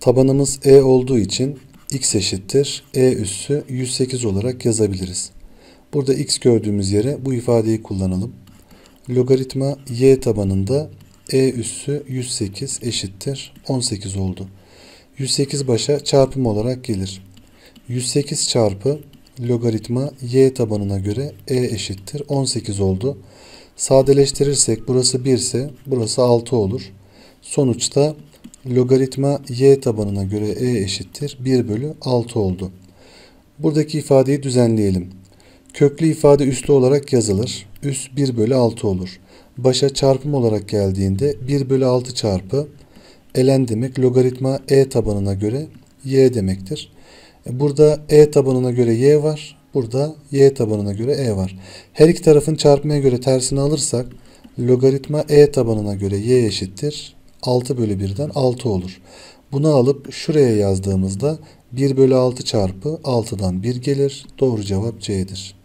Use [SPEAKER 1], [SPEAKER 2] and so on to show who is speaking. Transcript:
[SPEAKER 1] Tabanımız e olduğu için x eşittir e üssü 108 olarak yazabiliriz. Burada x gördüğümüz yere bu ifadeyi kullanalım. Logaritma y tabanında e üssü 108 eşittir 18 oldu. 108 başa çarpım olarak gelir. 108 çarpı logaritma y tabanına göre e eşittir 18 oldu. Sadeleştirirsek burası 1 ise burası 6 olur. Sonuçta logaritma y tabanına göre e eşittir 1 bölü 6 oldu. Buradaki ifadeyi düzenleyelim. Köklü ifade üslü olarak yazılır. Üs 1 bölü 6 olur. Başa çarpım olarak geldiğinde 1 bölü 6 çarpı ln demek logaritma e tabanına göre y demektir. Burada e tabanına göre y var. Burada y tabanına göre e var. Her iki tarafın çarpmaya göre tersini alırsak logaritma e tabanına göre y eşittir 6 bölü 1'den 6 olur. Bunu alıp şuraya yazdığımızda 1 bölü 6 çarpı 6'dan 1 gelir. Doğru cevap C'dir.